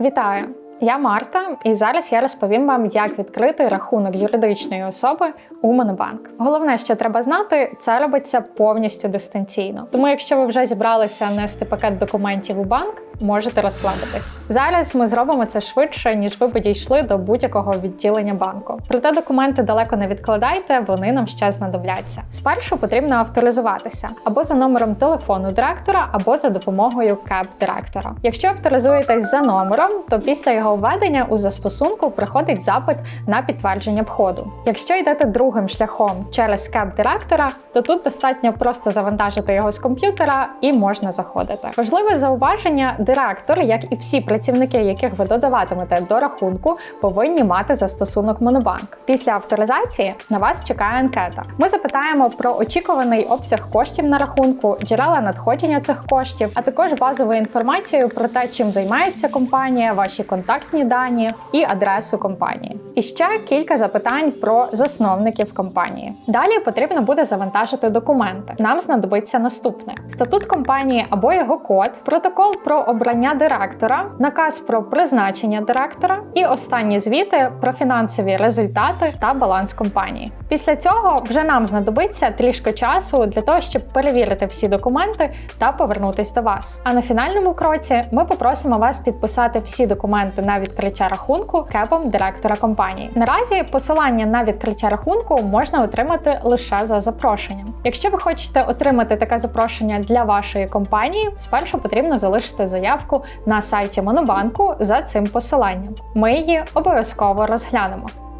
Вітаю! Я Марта, і зараз я розповім вам, як відкрити рахунок юридичної особи у Монобанк. Головне, що треба знати, це робиться повністю дистанційно. Тому, якщо ви вже зібралися нести пакет документів у банк, можете розслабитись. Зараз ми зробимо це швидше, ніж ви підійшли до будь-якого відділення банку. Проте документи далеко не відкладайте, вони нам ще знадобляться. Спершу потрібно авторизуватися або за номером телефону директора, або за допомогою кеп директора. Якщо авторизуєтесь за номером, то після його введення у застосунку приходить запит на підтвердження входу. Якщо йдете другим шляхом через кеп директора, то тут достатньо просто завантажити його з комп'ютера і можна заходити. Важливе зауваження: директор, як і всі працівники, яких ви додаватимете до рахунку, повинні мати застосунок Монобанк. Після авторизації на вас чекає анкета. Ми запитаємо про очікуваний обсяг коштів на рахунку, джерела надходження цих коштів, а також базову інформацію про те, чим займається компанія, ваші контактні дані і адресу компанії. І ще кілька запитань про засновників компанії. Далі потрібно буде завантажити документи. Нам знадобиться наступне: статут компанії або його код, протокол про обрання директора, наказ про призначення директора і останні звіти про фінансові результати та баланс компанії. Після цього вже нам знадобиться трішки часу для того, щоб перевірити всі документи та повернутись до вас. А на фінальному кроці ми попросимо вас підписати всі документи на відкриття рахунку кепом директора компанії. Наразі посилання на відкриття рахунку можна отримати лише за запрошенням. Якщо ви хочете отримати таке запрошення для вашої компанії, спершу потрібно залишити заявку на сайті Монобанку за цим посиланням. Ми її обов'язково розглянемо.